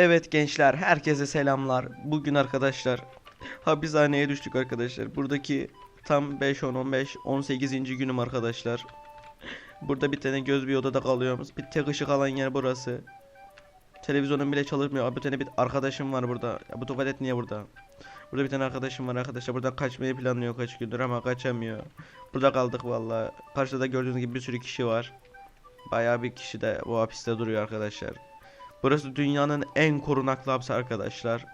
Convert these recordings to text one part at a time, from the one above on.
Evet gençler, herkese selamlar. Bugün arkadaşlar hapishaneye düştük arkadaşlar. Buradaki tam 5 10 15 18. günüm arkadaşlar. Burada bir tane göz bir odada kalıyoruz. Bir tek ışık alan yer burası. Televizyonum bile çalışmıyor. Bir tane bir arkadaşım var burada. Ya bu tuvalet niye burada? Burada bir tane arkadaşım var arkadaşlar. Buradan kaçmayı planlıyor kaç gündür ama kaçamıyor. Burada kaldık vallahi. Karşıda gördüğünüz gibi bir sürü kişi var. Bayağı bir kişi de bu hapiste duruyor arkadaşlar. Burası dünyanın en korunaklı hapsi arkadaşlar.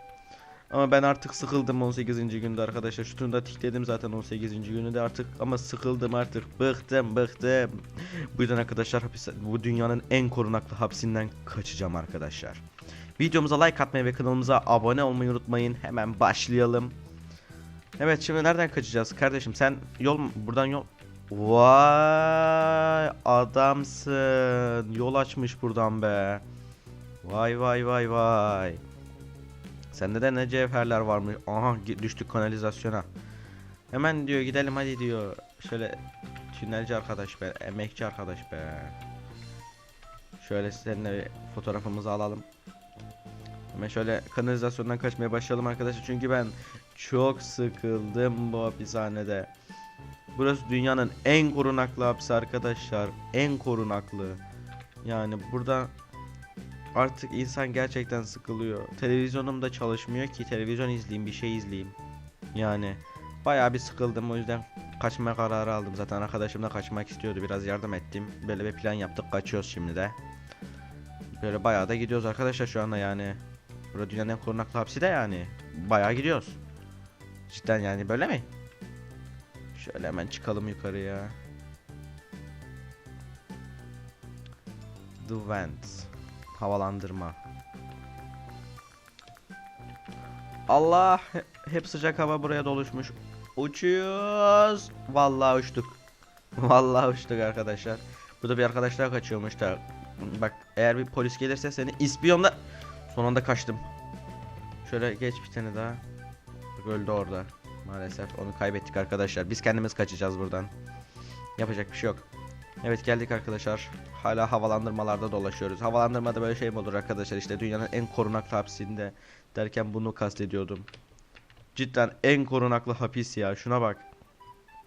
Ama ben artık sıkıldım 18. günde arkadaşlar. Şunu da tikledim zaten 18. günü de artık ama sıkıldım artık. Bıktım, bıktım. Bu yüzden arkadaşlar hapis bu dünyanın en korunaklı hapsinden kaçacağım arkadaşlar. Videomuza like atmayı ve kanalımıza abone olmayı unutmayın. Hemen başlayalım. Evet şimdi nereden kaçacağız kardeşim? Sen yol mu- buradan yol Vay adamsın. Yol açmış buradan be. Vay vay vay vay. Sende de ne cevherler varmış. Aha düştük kanalizasyona. Hemen diyor gidelim hadi diyor. Şöyle tünelci arkadaş be, emekçi arkadaş be. Şöyle seninle fotoğrafımızı alalım. Hemen şöyle kanalizasyondan kaçmaya başlayalım arkadaşlar. Çünkü ben çok sıkıldım bu hapishanede. Burası dünyanın en korunaklı hapsi arkadaşlar. En korunaklı. Yani burada artık insan gerçekten sıkılıyor. Televizyonum da çalışmıyor ki televizyon izleyeyim, bir şey izleyeyim. Yani bayağı bir sıkıldım o yüzden kaçma kararı aldım. Zaten arkadaşım da kaçmak istiyordu. Biraz yardım ettim. Böyle bir plan yaptık. Kaçıyoruz şimdi de. Böyle bayağı da gidiyoruz arkadaşlar şu anda yani. Burada dünyanın en korunaklı hapsi de yani. Bayağı gidiyoruz. Cidden yani böyle mi? Şöyle hemen çıkalım yukarıya. The vent. Havalandırma. Allah he- hep sıcak hava buraya doluşmuş. Uçuyoruz. Vallahi uçtuk. Vallahi uçtuk arkadaşlar. Burada bir arkadaşlar kaçıyormuş da. Bak eğer bir polis gelirse seni ispiyonla Son anda kaçtım. Şöyle geç bir tane daha. Öldü orada. Maalesef onu kaybettik arkadaşlar. Biz kendimiz kaçacağız buradan. Yapacak bir şey yok. Evet geldik arkadaşlar. Hala havalandırmalarda dolaşıyoruz. Havalandırmada böyle şey mi olur arkadaşlar? İşte dünyanın en korunaklı hapsinde derken bunu kastediyordum. Cidden en korunaklı hapis ya. Şuna bak.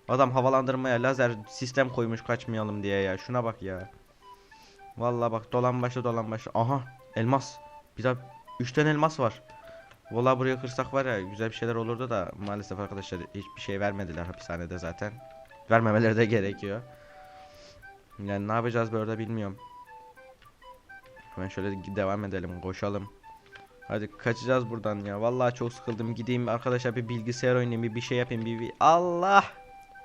Adam havalandırmaya lazer sistem koymuş kaçmayalım diye ya. Şuna bak ya. Vallahi bak dolan başı dolan başı. Aha elmas. Bir daha 3 tane elmas var. Vallahi buraya kırsak var ya güzel bir şeyler olurdu da maalesef arkadaşlar hiçbir şey vermediler hapishanede zaten. Vermemeleri de gerekiyor. Yani ne yapacağız böyle bilmiyorum. Hemen şöyle devam edelim koşalım. Hadi kaçacağız buradan ya. Vallahi çok sıkıldım. Gideyim arkadaşlar bir bilgisayar oynayayım bir, bir şey yapayım bir, bir... Allah!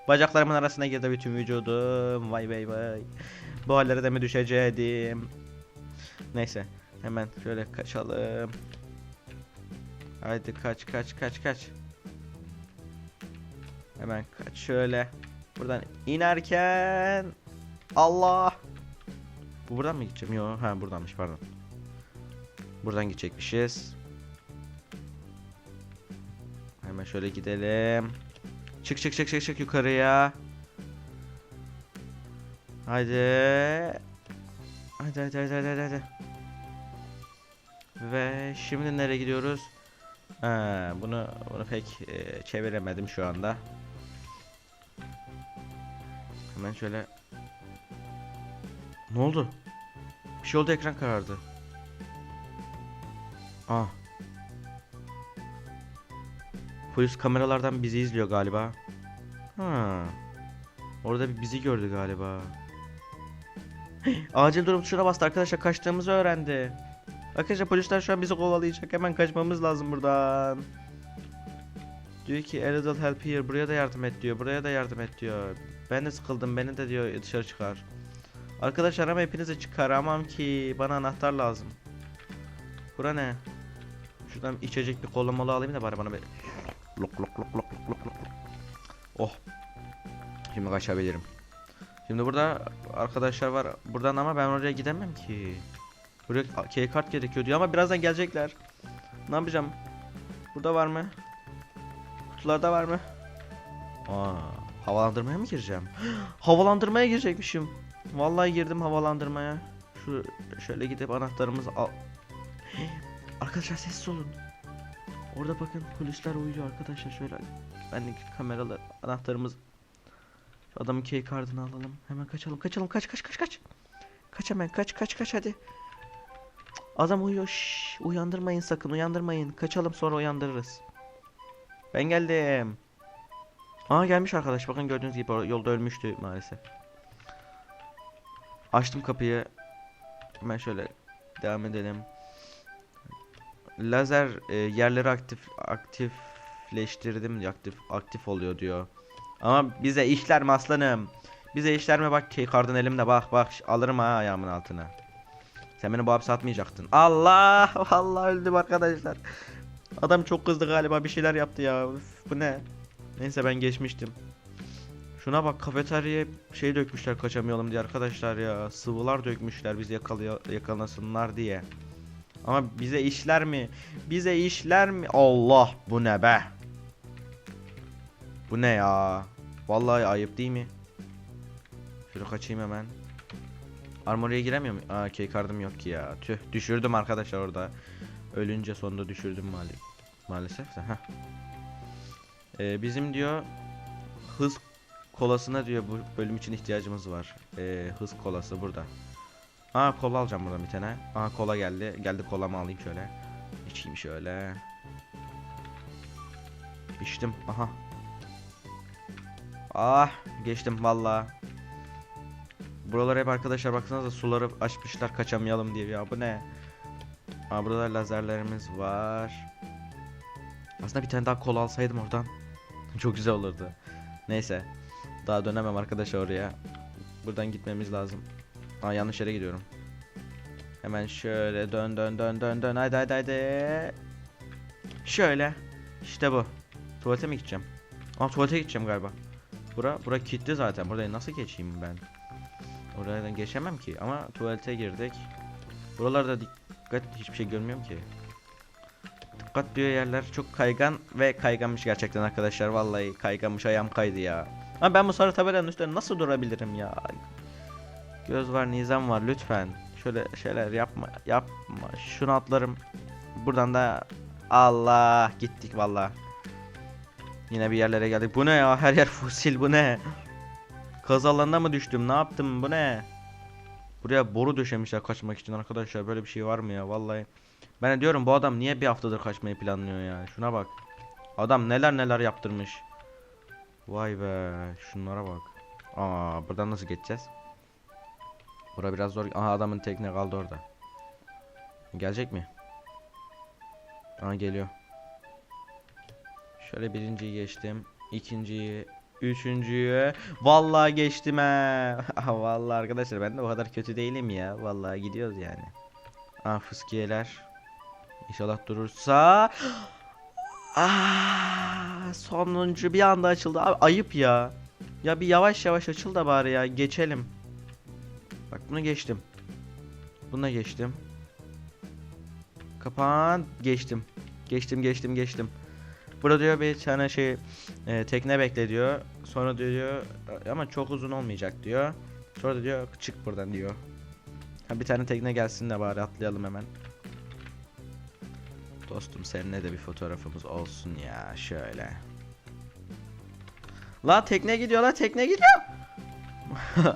Bacaklarımın arasına girdi bütün vücudum. Vay vay vay. Bu hallere de mi düşeceğim? Neyse. Hemen şöyle kaçalım. Haydi kaç kaç kaç kaç. Hemen kaç şöyle. Buradan inerken Allah. Bu buradan mı gideceğim? Yok, ha buradanmış pardon. Buradan gidecekmişiz. Hemen şöyle gidelim. Çık çık çık çık çık yukarıya. Haydi. Hadi hadi hadi hadi. hadi. Ve şimdi nereye gidiyoruz? Ha, bunu bunu pek e, çeviremedim şu anda. Hemen şöyle. Ne oldu? Bir şey oldu ekran karardı. Ah. Polis kameralardan bizi izliyor galiba. Ha. Orada bir bizi gördü galiba. Acil durum tuşuna bastı arkadaşlar kaçtığımızı öğrendi. Arkadaşlar polisler şu an bizi kovalayacak. Hemen kaçmamız lazım buradan. Diyor ki little help here. Buraya da yardım et diyor. Buraya da yardım et diyor. Ben de sıkıldım. Beni de diyor dışarı çıkar. Arkadaşlar ama hepinizi çıkaramam ki. Bana anahtar lazım. Bura ne? Şuradan içecek bir kola alayım da bari bana bir... Lok lok lok lok lok lok lok. Oh. Şimdi kaçabilirim. Şimdi burada arkadaşlar var. Buradan ama ben oraya gidemem ki. Buraya key kart gerekiyor diyor ama birazdan gelecekler. Ne yapacağım? Burada var mı? Kutularda var mı? Aa, havalandırmaya mı gireceğim? havalandırmaya girecekmişim. Vallahi girdim havalandırmaya. Şu şöyle gidip anahtarımızı al. Arkadaşlar sessiz olun. Orada bakın polisler uyuyor arkadaşlar şöyle. Bendeki kameralar anahtarımız. Şu adamın key kartını alalım. Hemen kaçalım kaçalım kaç kaç kaç kaç. Kaç hemen kaç kaç kaç hadi. Adam uyuyor. Şşş, uyandırmayın sakın uyandırmayın. Kaçalım sonra uyandırırız. Ben geldim. Aa gelmiş arkadaş. Bakın gördüğünüz gibi yolda ölmüştü maalesef. Açtım kapıyı. Hemen şöyle devam edelim. Lazer e, yerleri aktif aktifleştirdim. Aktif aktif oluyor diyor. Ama bize işler mi aslanım? Bize işler mi bak keycard'ın elimde bak bak alırım ha ayağımın altına. Sen beni bu hapse atmayacaktın. Allah vallahi öldüm arkadaşlar. Adam çok kızdı galiba bir şeyler yaptı ya. Üf, bu ne? Neyse ben geçmiştim. Şuna bak kafeteryaya şey dökmüşler kaçamayalım diye arkadaşlar ya. Sıvılar dökmüşler biz yakalaya yakalasınlar diye. Ama bize işler mi? Bize işler mi? Allah bu ne be? Bu ne ya? Vallahi ayıp değil mi? Şöyle kaçayım hemen. Armory'e giremiyor muyum? Aa keycard'ım yok ki ya. Tüh düşürdüm arkadaşlar orada. Ölünce sonunda düşürdüm mali maalesef de. Heh. Ee, bizim diyor hız kolasına diyor bu bölüm için ihtiyacımız var. Ee, hız kolası burada. Aa kola alacağım buradan bir tane. Aa kola geldi. Geldi kolamı alayım şöyle. İçeyim şöyle. İçtim. Aha. Ah geçtim valla. Buralar hep arkadaşlar baksanıza suları açmışlar kaçamayalım diye ya bu ne? Aa burada lazerlerimiz var. Aslında bir tane daha kola alsaydım oradan. Çok güzel olurdu. Neyse. Daha dönemem arkadaşlar oraya. Buradan gitmemiz lazım. Aa yanlış yere gidiyorum. Hemen şöyle dön dön dön dön dön haydi haydi haydi. Şöyle. İşte bu. Tuvalete mi gideceğim? Aa tuvalete gideceğim galiba. Bura bura kilitli zaten. Burayı nasıl geçeyim ben? Oradan geçemem ki ama tuvalete girdik. Buralarda dikkat hiçbir şey görmüyorum ki. Dikkat diyor yerler çok kaygan ve kayganmış gerçekten arkadaşlar. Vallahi kayganmış ayağım kaydı ya. Ama ben bu sarı tabelanın üstünde nasıl durabilirim ya? Göz var, nizam var lütfen. Şöyle şeyler yapma, yapma. Şunu atlarım. Buradan da Allah gittik valla. Yine bir yerlere geldik. Bu ne ya? Her yer fosil bu ne? Kaz alanına mı düştüm? Ne yaptım? Bu ne? Buraya boru döşemişler kaçmak için arkadaşlar. Böyle bir şey var mı ya? Vallahi. Ben diyorum bu adam niye bir haftadır kaçmayı planlıyor ya? Şuna bak. Adam neler neler yaptırmış. Vay be. Şunlara bak. Aa, buradan nasıl geçeceğiz? Bura biraz zor. Aha adamın tekne kaldı orada. Gelecek mi? Aha geliyor. Şöyle birinciyi geçtim. ikinciyi, üçüncüyü. Vallahi geçtim he. Vallahi arkadaşlar ben de o kadar kötü değilim ya. Vallahi gidiyoruz yani. Ah fıskiyeler. İnşallah durursa. Ah, sonuncu bir anda açıldı. Abi ayıp ya. Ya bir yavaş yavaş açıl da bari ya. Geçelim. Bak bunu geçtim. Buna geçtim. Kapan. Geçtim. Geçtim geçtim geçtim. Burada diyor bir tane şey e, tekne bekle diyor. Sonra diyor ama çok uzun olmayacak diyor. Sonra diyor çık buradan diyor. Ha, bir tane tekne gelsin de bari atlayalım hemen. Dostum seninle de bir fotoğrafımız olsun ya şöyle. La tekne gidiyor la tekne gidiyor.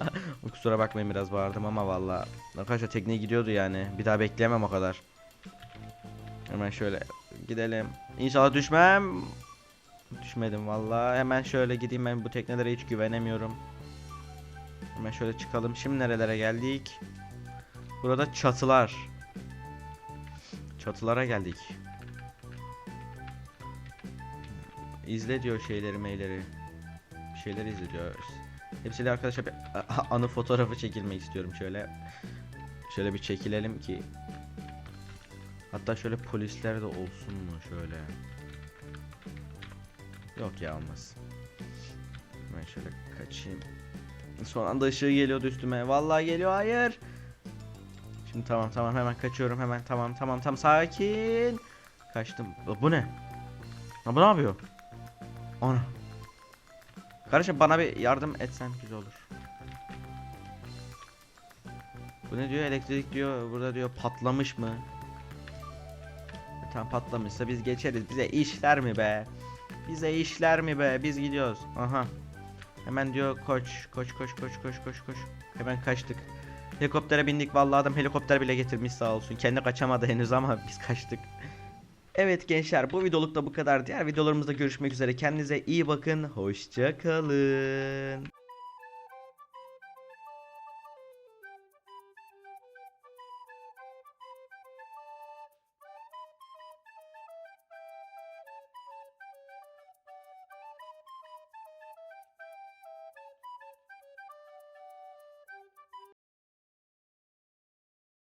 Kusura bakmayın biraz bağırdım ama valla arkadaşlar tekne gidiyordu yani. Bir daha bekleyemem o kadar. Hemen şöyle gidelim. İnşallah düşmem. Düşmedim valla. Hemen şöyle gideyim ben bu teknelere hiç güvenemiyorum. Hemen şöyle çıkalım. Şimdi nerelere geldik? Burada çatılar. Çatılara geldik. İzle diyor şeyleri meyleri. Bir şeyler izle diyor. Hepsiyle arkadaşlar bir anı fotoğrafı çekilmek istiyorum şöyle. Şöyle bir çekilelim ki. Hatta şöyle polisler de olsun mu şöyle. Yok ya olmaz. Ben şöyle kaçayım. Son anda ışığı geliyordu üstüme. Vallahi geliyor hayır. Tamam tamam hemen kaçıyorum hemen tamam tamam tam sakin. Kaçtım. Bu ne? Ha bu ne yapıyor? Ana. Kardeşim bana bir yardım etsen güzel olur. Bu ne diyor elektrik diyor burada diyor patlamış mı? Tam patlamışsa biz geçeriz. Bize işler mi be? Bize işler mi be? Biz gidiyoruz. Aha. Hemen diyor koş koş koş koş koş koş koş. Hemen kaçtık. Helikoptere bindik vallahi adam helikopter bile getirmiş sağ olsun. Kendi kaçamadı henüz ama biz kaçtık. Evet gençler bu videoluk da bu kadar. Diğer videolarımızda görüşmek üzere. Kendinize iyi bakın. Hoşça kalın.